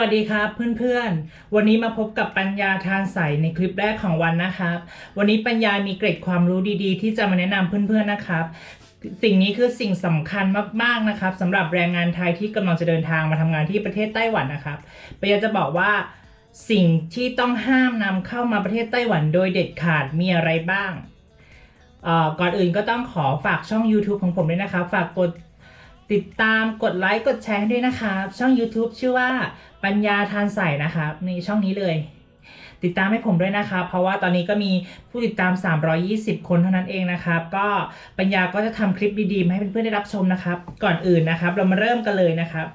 วัสดีครับเพื่อนๆ วันนี้มาพบกับปัญญาทานใสในคลิปแรกของวันนะครับ วันนี้ปัญญามีเกร็ดความรู้ดีๆ ที่จะมาแนะนำเพื่อนๆนะครับ สิ่งนี้คือสิ่งสำคัญมากๆนะครับสำหรับแรงงานไทยที่กำลังจะเดินทางมาทำงานที่ประเทศไต้หวันนะครับปัญญาจะบอกว่าสิ่งที่ต้องห้ามนำเข้ามาประเทศไต้หวันโดยเด็ดขาดมีอะไรบ้างเอ่อก่อนอื่นก็ต้องขอฝากช่อง YouTube ของผมด้วยนะครับฝากกด ติดตามกดไลค์กดแชร์ด้วยนะครับ ช่อง YouTube ชื่อว่าปัญญาทานใสนะครับนี่ช่องนี้เลย ติดตามให้ผมด้วยนะครับ เพราะว่าตอนนี้ก็มีผู้ติดตาม 320 คนเท่านั้นเองนะครับ ก็ปัญญาก็จะทำคลิปดีๆ ให้เพื่อนๆได้รับชมนะครับ ก่อนอื่นนะครับ เรามาเริ่มกันเลยนะครับ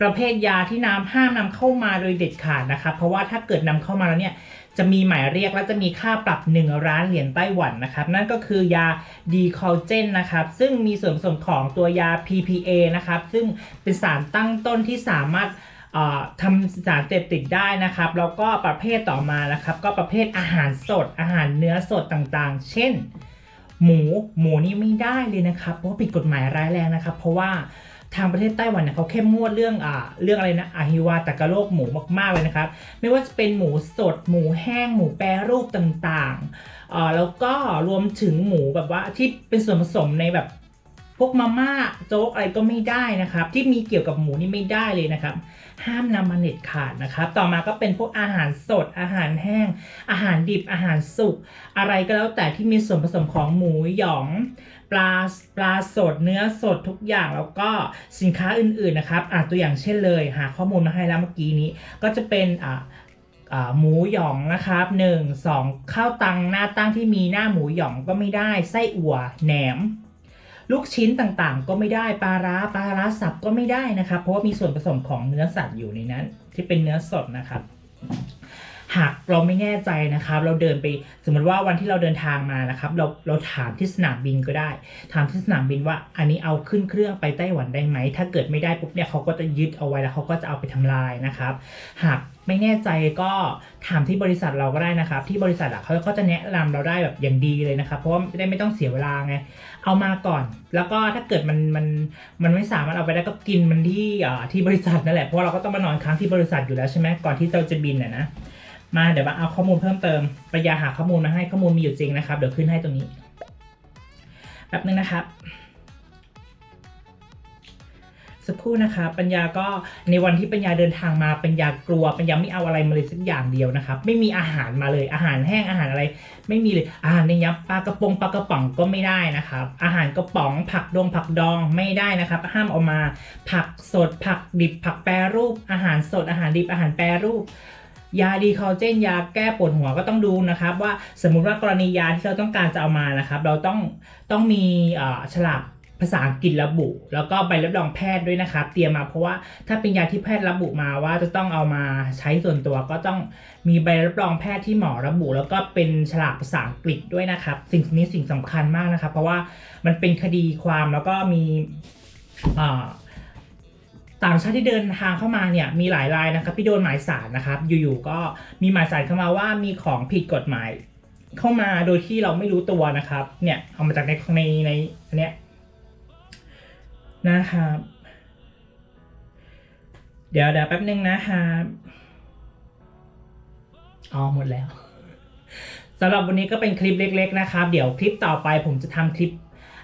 ประเภทยาที่น้ำห้ามนำเข้ามาโดยเด็ดขาดนะครับเพราะว่าถ้าเกิดนำเข้ามาแล้วเนี่ย จะมีหมายเรียกและจะมีค่าปรับ1ล้านเหรียญไต้หวันนะครับ นั่นก็คือยาดีคอลเจนนะครับ ซึ่งมีส่วนผสมของตัวยา PPA นะครับ ซึ่งเป็นสารตั้งต้นที่สามารถทำสารเสพติดได้นะครับ แล้วก็ประเภทต่อมานะครับ ก็ประเภทอาหารสด อาหารเนื้อสดต่างๆ เช่น หมูหมูนี่ไม่ได้เลยนะครับ เพราะผิดกฎหมายร้ายแรงนะครับ เพราะว่า ทางประเทศไต้หวันเนี่ยเขาเข้มงวดเรื่องอ่าเรื่องอะไรนะอาฮิวาตะกะโรคหมูมากๆเลยนะครับ ไม่ว่าจะเป็นหมูสด หมูแห้ง หมูแปรรูปต่างๆเอ่อแล้วก็รวมถึงหมูแบบว่าที่เป็นส่วนผสมในแบบ พวกมาม่าโจ๊กอะไรก็ไม่ได้นะครับ ที่มีเกี่ยวกับหมูนี่ไม่ได้เลยนะครับ ห้ามนำมาเน็ดขาดนะครับ ต่อมาก็เป็นพวกอาหารสด อาหารแห้ง อาหารดิบอาหารสุก อะไรก็แล้วแต่ที่มีส่วนผสมของหมูหยองปลาปลาสดเนื้อสดทุกอย่างแล้วก็สินค้าอื่นๆนะครับอะตัวอย่างเช่นเลย หาข้อมูลมาให้แล้วเมื่อกี้นี้ ก็จะเป็นอ่าอ่าหมูหยองนะครับหนึ่งสองข้าวตังหน้าตั้งที่มีหน้าหมูหยองก็ไม่ได้ไส้อั่วแหนม ลูกชิ้นต่างๆ ก็ไม่ได้ปลาร้าปลาร้าสับก็ไม่ได้นะครับ เพราะว่ามีส่วนผสมของเนื้อสัตว์อยู่ในนั้น ที่เป็นเนื้อสดนะครับ หากเราไม่แน่ใจนะครับ เราเดินไปสมมติว่าวันที่เราเดินทางมานะครับ เราเราถามที่สนามบินก็ได้ ถามที่สนามบินว่าอันนี้เอาขึ้นเครื่องไปไต้หวันได้ไหมถ้าเกิดไม่ได้ปุ๊บเนี่ยเขาก็จะยึดเอาไว้แล้วเขาก็จะเอาไปทำลายนะครับ หาก ไม่แน่ใจก็ถามที่บริษัทเราก็ได้นะครับ ที่บริษัทเขาก็จะแนะนำเราได้แบบอย่างดีเลยนะครับ เพราะว่าจะได้ไม่ต้องเสียเวลาไง เอามาก่อน แล้วก็ถ้าเกิดมันมันมันไม่สามารถเอาไปได้ก็กินมันที่ที่บริษัทนั่นแหละเพราะเราก็ต้องมานอนค้างที่บริษัทอยู่แล้วใช่ไหมก่อนที่เราจะบินอะนะมาเดี๋ยวมาเอาข้อมูลเพิ่มเติมปยาหาข้อมูลมาให้ข้อมูลมีอยู่จริงนะครับ เดี๋ยวขึ้นให้ตรงนี้แป๊บนึงนะครับ สักครู่นะคะ ปัญญาก็ในวันที่ปัญญาเดินทางมาปัญญากลัว ปัญญาไม่เอาอะไรมาเลยสักอย่างเดียวนะครับ ไม่มีอาหารมาเลย อาหารแห้งอาหารอะไร ไม่มีเลยอาหารในยับปลากระปงปลากระป๋องก็ไม่ได้นะครับ อาหารกระป๋องผักดองผักดองไม่ได้นะครับ ห้ามเอามา ผักสดผักดิบผักแปรรูป อาหารสดอาหารดิบอาหารแปรรูปยาดีคอลเจนยาแก้ปวดหัวก็ต้องดูนะครับ ว่าสมมุติว่ากรณียาที่เราต้องการจะเอามานะครับ เราต้องต้องมีอ่อฉลาก ภาษาอังกฤษระบุ แล้วก็ใบรับรองแพทย์ด้วยนะครับเตรียมมาเพราะว่าถ้าเป็นยาที่แพทย์ระบุมาว่าจะต้องเอามาใช้ส่วนตัวก็ต้องมีใบรับรองแพทย์ที่หมอระบุ แล้วก็เป็นฉลากภาษาอังกฤษด้วยนะครับสิ่งนี้สิ่งสำคัญมากนะครับเพราะว่ามันเป็นคดีความแล้วก็มีต่างชาติที่เดินทางเข้ามาเนี่ยมีหลายรายนะครับที่โดนหมายสารนะครับ อยู่ๆก็มีหมายสารเข้ามาว่ามีของผิดกฎหมายเข้ามาโดยที่เราไม่รู้ตัวนะครับเนี่ยเอามาจากในในในอันเนี้ย นะครับ เดี๋ยวเดี๋ยวแป๊บนึงนะครับอ๋อหมดแล้วสำหรับวันนี้ก็เป็นคลิปเล็ก ๆ นะครับ เดี๋ยวคลิปต่อไปผมจะทำคลิป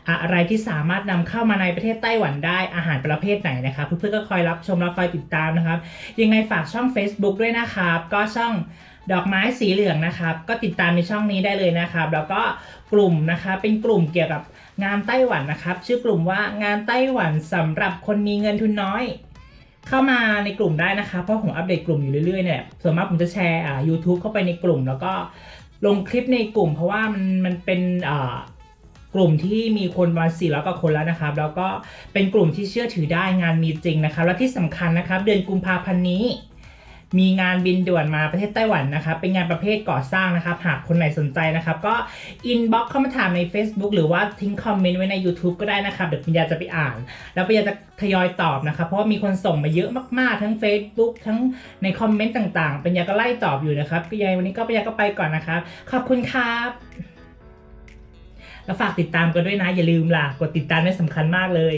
อะไรที่สามารถนำเข้ามาในประเทศไต้หวันได้อาหารประเภทไหนนะครับ เพื่อนๆก็คอยรับชมรับคอยติดตามนะครับ ยังไงฝากช่อง Facebook ด้วยนะครับ ก็ช่องดอกไม้สีเหลืองนะครับ ก็ติดตามในช่องนี้ได้เลยนะครับ แล้วก็กลุ่มนะคะเป็นกลุ่มเกี่ยวกับงานไต้หวันนะครับ ชื่อกลุ่มว่างานไต้หวันสำหรับคนมีเงินทุนน้อย เข้ามาในกลุ่มได้นะคะเพราะผมอัปเดตกลุ่มอยู่เรื่อยๆเนี่ยส่วนมากผมจะแชร์อ่า YouTube เข้าไปในกลุ่ม แล้วก็ลงคลิปในกลุ่ม เพราะว่ามันมันเป็นอ่า กลุ่มที่มีคนประมาณ400กว่าคนแล้วนะครับแล้วก็เป็นกลุ่มที่เชื่อถือได้งานมีจริงนะครับ และที่สำคัญนะครับ เดือนกุมภาพันธ์นี้ มีงานบินด่วนมาประเทศไต้หวันนะครับ เป็นงานประเภทก่อสร้างนะครับ หากคนไหนสนใจนะครับ ก็อินบ็อกเข้ามาถามใน Facebook หรือว่าทิ้งคอมเมนต์ไว้ใน YouTube ก็ได้นะครับ เดี๋ยวปัญญาจะไปอ่าน แล้วปัญญาจะทยอยตอบนะครับ เพราะว่ามีคนส่งมาเยอะมากๆ ทั้ง Facebook ทั้งในคอมเมนต์ต่างๆปัญญาก็ไล่ตอบอยู่นะครับก็ยังไงวันนี้ก็ปัญญาก็ไปก่อนนะครับ ขอบคุณครับ แล้วฝากติดตามกันด้วยนะอย่าลืมล่ะ กดติดตามนี่สำคัญมากเลย